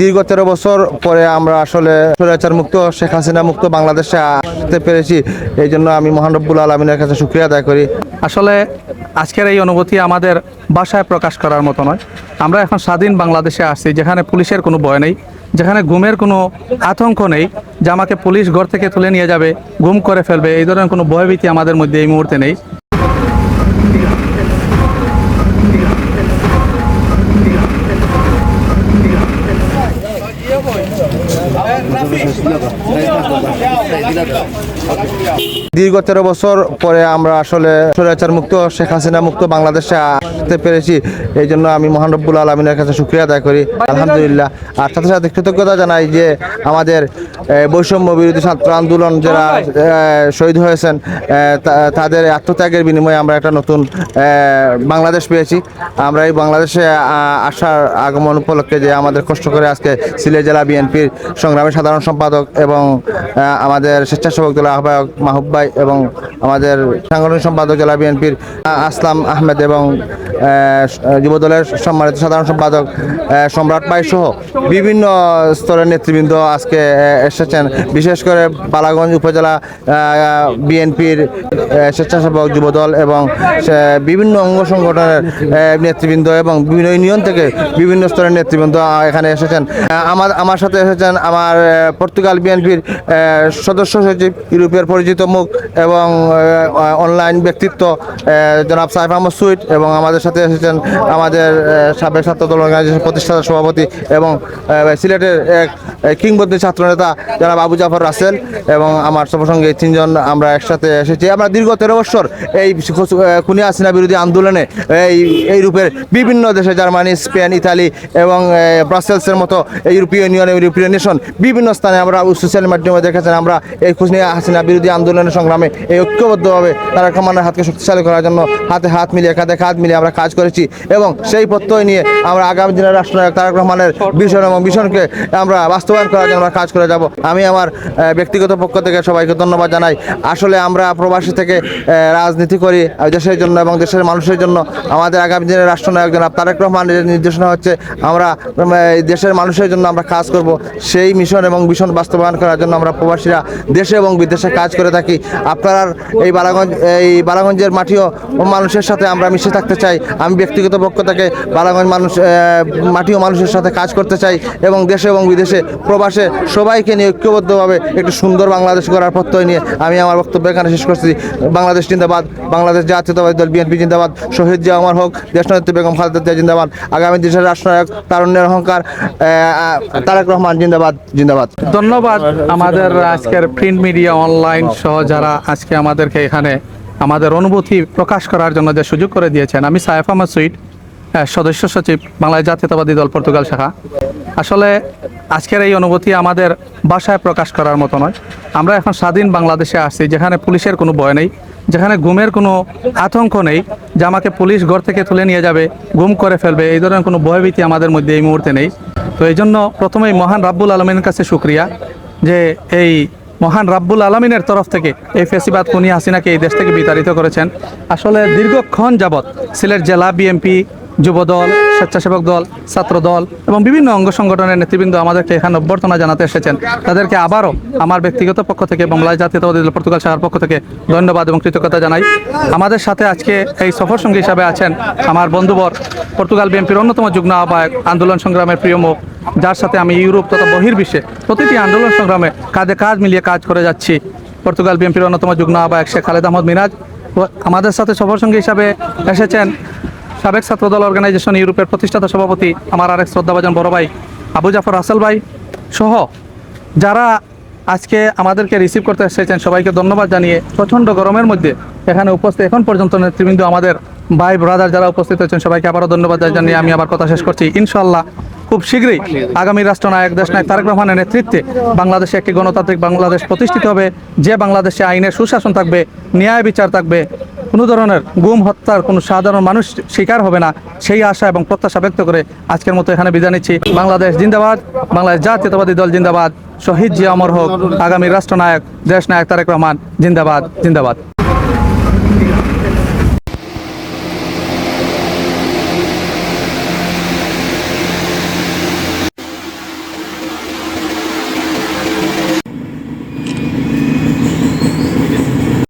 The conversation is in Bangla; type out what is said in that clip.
দীর্ঘ তেরো বছর পরে আমরা আসলে স্বৈরাচার মুক্ত, শেখ হাসিনা মুক্ত বাংলাদেশে আসতে পেরেছি। এই জন্য আমি মহান রব্বুল আলমিনের কাছে শুক্রিয়া আদায় করি। আসলে আজকের এই অনুভূতি আমাদের ভাষায় প্রকাশ করার মতো নয়। আমরা এখন স্বাধীন বাংলাদেশে আসছি, যেখানে পুলিশের কোনো ভয় নেই, যেখানে ঘুমের কোনো আতঙ্ক নেই, যে আমাকে পুলিশ ঘর থেকে তুলে নিয়ে যাবে, ঘুম করে ফেলবে, এই ধরনের কোনো ভয়ভীতি আমাদের মধ্যে এই মুহূর্তে নেই। দীর্ঘ তেরো বছর পরে আমরা আসলে স্বৈরাচার মুক্ত, শেখ হাসিনা মুক্ত বাংলাদেশে আসতে পেরেছি। এই জন্য আমি মহান রব্বুল আলমিনের কাছে শুক্রিয়া আদায় করি। আলহামদুলিল্লাহ। আর সাথে সাথে কৃতজ্ঞতা জানাই যে আমাদের বৈষম্য বিরোধী ছাত্র আন্দোলন যারা শহীদ হয়েছেন তাদের আত্মত্যাগের বিনিময়ে আমরা একটা নতুন বাংলাদেশ পেয়েছি। আমরা এই বাংলাদেশে আসার আগমন উপলক্ষে যে আমাদের কষ্ট করে আজকে সিলেট জেলা বিএনপির সংগ্রামী সাধারণ সম্পাদক এবং আমাদের স্বেচ্ছাসেবক দলের আহ্বায়ক মাহবুব ভাই এবং আমাদের সাংগঠনিক সম্পাদক জেলা বিএনপির আসলাম আহমেদ এবং যুবদলের সম্মানিত সাধারণ সম্পাদক সম্রাট ভাই সহ বিভিন্ন স্তরের নেতৃবৃন্দ আজকে এসেছেন। বিশেষ করে বালাগঞ্জ উপজেলা বিএনপির স্বেচ্ছাসেবক যুবদল এবং বিভিন্ন অঙ্গ সংগঠনের নেতৃবৃন্দ এবং বিভিন্ন ইউনিয়ন থেকে বিভিন্ন স্তরের নেতৃবৃন্দ এখানে এসেছেন। আমার আমার সাথে এসেছেন আমার পর্তুগাল বিএনপির সদস্য সচিব, ইউরোপের পরিচিত মুখ এবং অনলাইন ব্যক্তিত্ব জনাব সাইফ আহমদ সুইট এবং আমাদের সাথে এসেছেন আমাদের সাবেক ছাত্র দল অর্গানাইজেশন প্রতিষ্ঠাতা সভাপতি এবং সিলেটের এক কিংবদন্তি ছাত্রনেতা জনাব আবু জাফর রাসেল এবং আমার সঙ্গে তিনজন আমরা একসাথে এসেছি। আমরা দীর্ঘ তেরো বছর এই খুনি হাসিনা বিরোধী আন্দোলনে এই এই রূপের বিভিন্ন দেশে, জার্মানি, স্পেন, ইতালি এবং ব্রাসেলসের মতো ইউরোপীয় ইউনিয়ন ইউরোপীয় নেশন বিভিন্ন স্থানে আমরা সোশ্যাল মাধ্যমে দেখেছেন আমরা এই খুনি হাসিনা বিরোধী আন্দোলনের সংগ্রামে এই ঐক্যবদ্ধভাবে তারা কমান্ডার হাতকে শক্তিশালী করার জন্য হাতে হাত মিলিয়ে কাঁধে কাঁধ মিলিয়ে আমরা কাজ করেছি এবং সেই প্রত্যয় নিয়ে আমরা আগামী দিনের রাষ্ট্রনায়ক তারেক রহমানের ভীষণ এবং ভীষণকে আমরা বাস্তবায়ন করার জন্য কাজ করে যাব। আমি আমার ব্যক্তিগত পক্ষ থেকে সবাইকে ধন্যবাদ জানাই। আসলে আমরা প্রবাসী থেকে রাজনীতি করি দেশের জন্য এবং দেশের মানুষের জন্য। আমাদের আগামী দিনের রাষ্ট্রনায়ক জনাব তারেক রহমানের নির্দেশনা হচ্ছে, আমরা দেশের মানুষের জন্য আমরা কাজ করব। সেই মিশন এবং মিশন বাস্তবায়ন করার জন্য আমরা প্রবাসীরা দেশে এবং বিদেশে কাজ করে থাকি। আপনারা এই বালাগঞ্জ, এই বালাগঞ্জের মাটিও মানুষের সাথে আমরা মিশে থাকতে চাই। আমি ব্যক্তিগত পক্ষ থেকে বালাগঞ্জ মানুষ আহ, মাটিও মানুষের সাথে কাজ করতে চাই এবং দেশে এবং বিদেশে প্রবাসে সবাইকে নিয়ে ঐক্যবদ্ধভাবে একটু সুন্দর বাংলাদেশ করার প্রত্যয় নিয়ে আমি আমার বক্তব্য এখানে শেষ করছি। বাংলাদেশ জিন্দাবাদ বাংলাদেশ জাতীয়তাবাদী দল বিএনপি জিন্দাবাদ শহীদ জিয়া আমার হোক দেশনেত্রী বেগম খালেদা জিয়া জিন্দাবাদ আগামী দেশের রাষ্ট্রনায়ক তারুণ্যের অহংকার তারেক রহমান জিন্দাবাদ জিন্দাবাদ। ধন্যবাদ আমাদের আজকের প্রিন্ট মিডিয়া অনলাইন সহ যারা আজকে আমাদেরকে এখানে আমাদের অনুভূতি প্রকাশ করার জন্য যে সুযোগ করে দিয়েছেন, আমি সায়েফ আহমদ সুইট সদস্য সচিব বাংলাদেশ জাতীয়তাবাদী দল পর্তুগাল শাখা। আসলে আজকের এই অনুভূতি আমাদের ভাষায় প্রকাশ করার মতো নয়। আমরা এখন স্বাধীন বাংলাদেশে আসছি, যেখানে পুলিশের কোনো ভয় নেই, যেখানে ঘুমের কোনো আতঙ্ক নেই, যে আমাকে পুলিশ ঘর থেকে তুলে নিয়ে যাবে গুম করে ফেলবে, এই ধরনের কোনো ভয়ভীতি আমাদের মধ্যে এই মুহূর্তে নেই। তো এই জন্য প্রথমেই মহান রাব্বুল আলমের কাছে শুক্রিয়া যে এই মহান রাব্বুল আলমিনের তরফ থেকে এই ফেসিবাদ কুনি হাসিনাকে এই দেশ থেকে বিতাড়িত করেছেন। আসলে দীর্ঘক্ষণ যাবৎ সিলেট জেলা বিএমপি যুবদল, স্বেচ্ছাসেবক দল, ছাত্র দল এবং বিভিন্ন অঙ্গ সংগঠনের নেতৃবৃন্দ আমাদেরকে এখানে অভ্যর্থনা জানাতে এসেছেন। তাদেরকে আবারও আমার ব্যক্তিগত পক্ষ থেকে বাংলাদেশ জাতীয়তাবাদী দল পর্তুগাল শাখার পক্ষ থেকে ধন্যবাদ এবং কৃতজ্ঞতা জানাই। আমাদের সাথে আজকে এই সফর সঙ্গী হিসাবে আছেন আমার বন্ধুবর পর্তুগাল বিএনপির অন্যতম যুগ্ম আহ্বায়ক আন্দোলন সংগ্রামের প্রিয় মুখ। যার সাথে আমি ইউরোপ তথা বহির্বিশ্বে প্রতিটি আন্দোলন সংগ্রামে কাঁধে কাজ মিলিয়ে কাজ করে যাচ্ছি। পর্তুগাল বিএনপির অন্যতম যুগ্ম আহ্বায়ক শেখ খালেদ আহমদ মিনাজ ও আমাদের সাথে সফর সঙ্গী হিসাবে এসেছেন সাবেক ছাত্রদল অর্গানাইজেশন ইউরোপের প্রতিষ্ঠাতা সভাপতি আমার আরেক শ্রদ্ধাভাজন বড় ভাই আবু জাফর রাসেল ভাই সহ যারা আজকে আমাদেরকে রিসিভ করতে এসেছেন, সবাইকে ধন্যবাদ জানিয়ে প্রচণ্ড গরমের মধ্যে এখানে উপস্থিত, এখন পর্যন্ত নেতৃবৃন্দ আমাদের ভাই ব্রাদার যারা উপস্থিত হয়েছেন সবাইকে আবারও ধন্যবাদ জানিয়ে আমি আবার কথা শেষ করছি। ইনশাল্লাহ খুব শীঘ্রই আগামী রাষ্ট্রনায়ক দেশনায়ক তারেক রহমানের নেতৃত্বে বাংলাদেশে একটি গণতান্ত্রিক বাংলাদেশ প্রতিষ্ঠিত হবে। যে বাংলাদেশে আইনের সুশাসন থাকবে, ন্যায় বিচার থাকবে কোনো ধরনের গুম, হত্যার কোনো সাধারণ মানুষ শিকার হবে না, সেই আশা এবং প্রত্যাশা ব্যক্ত করে আজকের মতো এখানে বিদায় নিচ্ছি। বাংলাদেশ জিন্দাবাদ, বাংলাদেশ জাতীয়তাবাদী দল জিন্দাবাদ, শহীদ জিয়া অমর হোক, আগামী রাষ্ট্রনায়ক দেশ নায়ক তারেক রহমান, জিন্দাবাদ জিন্দাবাদ।